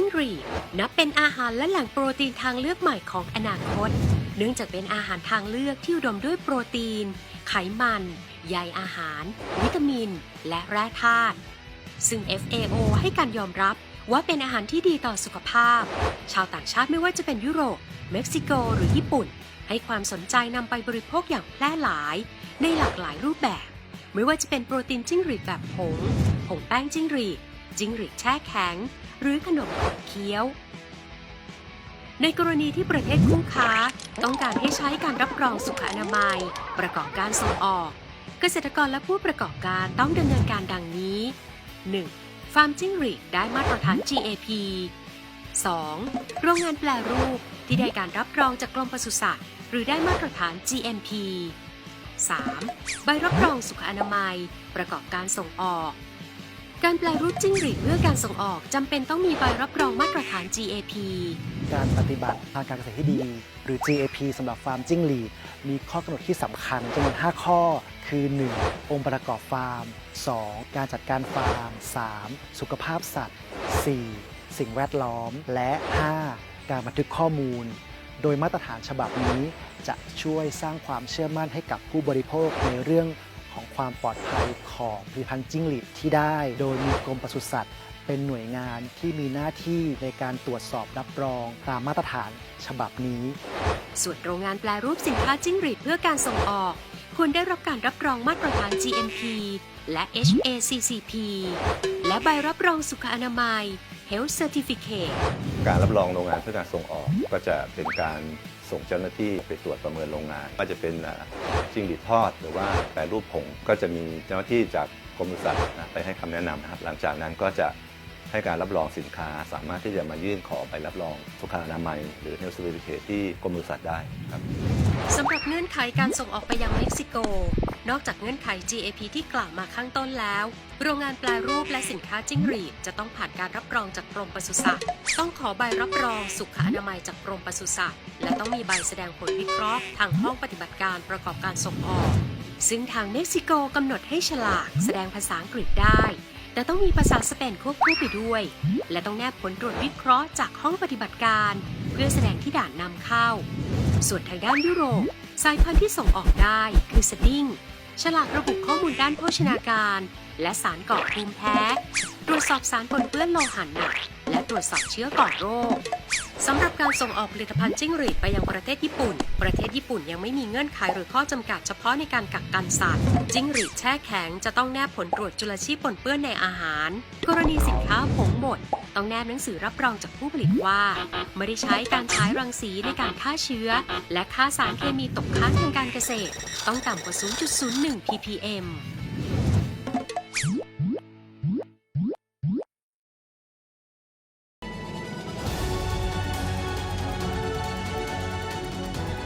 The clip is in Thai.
จิ้งหรีดนับเป็นอาหารและแหล่งโปรตีนทางเลือกใหม่ของอนาคต เนื่องจากเป็นอาหารทางเลือกที่อุดมด้วยโปรตีน ไขมัน ใยอาหาร วิตามิน และแร่ธาตุซึ่ง FAO ให้การยอมรับว่าเป็นอาหารที่ดีต่อสุขภาพ ชาวต่างชาติไม่ว่าจะเป็นยุโรป เม็กซิโก หรือญี่ปุ่น ให้ความสนใจนำไปบริโภคอย่างแพร่หลาย ในหลากหลายรูปแบบ ไม่ว่าจะเป็นโปรตีนจิ้งหรีดแบบผง ผงแป้งจิ้งหรีด จิ้งหรีดแช่แข็ง หรือขนมขบเคี้ยว ในกรณีที่ประเทศคู่ค้า ต้องการให้ใช้การรับรองสุขอนามัย ประกอบการส่งออก เกษตรกรและผู้ประกอบการต้องดำเนินการดังนี้ 1. ฟาร์มจิ้งหรีดได้มาตรฐาน GAP 2. โรงงานแปลรูปที่ได้การรับรองจากกรมปศุสัตว์ หรือได้มาตรฐาน GMP 3. ใบรับรองสุขอนามัย ประกอบการส่งออก การแปลรูปจิ้งหรีดเพื่อการส่งออกจำเป็นต้องมีใบรับรองมาตรฐาน GAP การปฏิบัติทางการเกษตรที่ดี หรือ GAP สำหรับฟาร์มจิ้งหรีดมีข้อกำหนดที่สำคัญจำนวน 5 ข้อ คือ 1. องค์ประกอบฟาร์ม 2. การจัดการฟาร์ม 3. สุขภาพสัตว์ 4. สิ่งแวดล้อม และ 5. การบันทึกข้อมูล โดยมาตรฐานฉบับนี้จะช่วยสร้างความเชื่อมั่นให้กับผู้บริโภคในเรื่องของ ความปลอดภัยของผลิตภัณฑ์จิ้งหรีดที่ได้ โดยมีกรมปศุสัตว์ เป็นหน่วยงานที่มีหน้าที่ในการตรวจสอบรับรองตามมาตรฐานฉบับนี้ ส่วนโรงงานแปลรูปสินค้าจิ้งหรีดเพื่อการส่งออก ควรได้รับการรับรองมาตรฐาน GMP และ HACCP และใบรับรองสุขอนามัย Health Certificate การรับรองโรงงานเพื่อการส่งออกก็จะเป็นการ ส่งเจ้าหน้าที่ไปตรวจประเมินโรงงานว่าจะเป็นจิ้งหรีดทอด หรือว่าแปรรูปผงก็จะมีเจ้าหน้าที่จากกรมปศุสัตว์นะไปให้คำแนะนำนะครับหลังจากนั้นก็จะให้การรับรองสินค้าสามารถที่จะมายื่นขอไปรับรองสุขอนามัย หรือ Health Certificate ที่กรมปศุสัตว์ได้ครับสำหรับเงื่อนไขการส่งออกไปยังเม็กซิโก นอกจากเงื่อนไข GAP ที่กล่าวมาข้างต้นแล้ว โรงงานแปลรูปและสินค้าจิ้งหรีดจะต้องผ่านการรับรองจากกรมปศุสัตว์ ต้องขอใบรับรองสุขอนามัยจากกรมปศุสัตว์ และต้องมีใบแสดงผลวิเคราะห์ ทางห้องปฏิบัติการประกอบการส่งออก ซึ่งทางเม็กซิโกกำหนดให้ฉลากแสดงภาษาอังกฤษได้ แต่ต้องมีภาษาสเปนควบคู่ไปด้วย และต้องแนบผลตรวจวิเคราะห์จากห้องปฏิบัติการ เพื่อแสดงที่ด่านนำเข้า ส่วนทางด้านยุโรปสายพันธุ์ที่ส่งออกได้คือสดิ้ง ฉลากระบุข้อมูลด้านโภชนาการ และสารก่อภูมิแพ้ ตรวจสอบสารปนเปื้อนโลหะหนักและตรวจสอบเชื้อก่อโรค สำหรับการส่งออกผลิตภัณฑ์จิ้งหรีดไปยังประเทศญี่ปุ่น ประเทศญี่ปุ่นยังไม่มีเงื่อนไขหรือข้อจำกัดเฉพาะในการกักกันสัตว์ จิ้งหรีดแช่แข็งจะต้องแนบผลตรวจจุลชีพปนเปื้อนในอาหาร กรณีสินค้าผงหมดต้องแนบหนังสือรับรองจากผู้ผลิตว่า ไม่ได้ใช้การใช้รังสีในการฆ่าเชื้อ และฆ่าสารเคมีตกค้างทางการเกษตร ต้องต่ำกว่า 0.01 ppm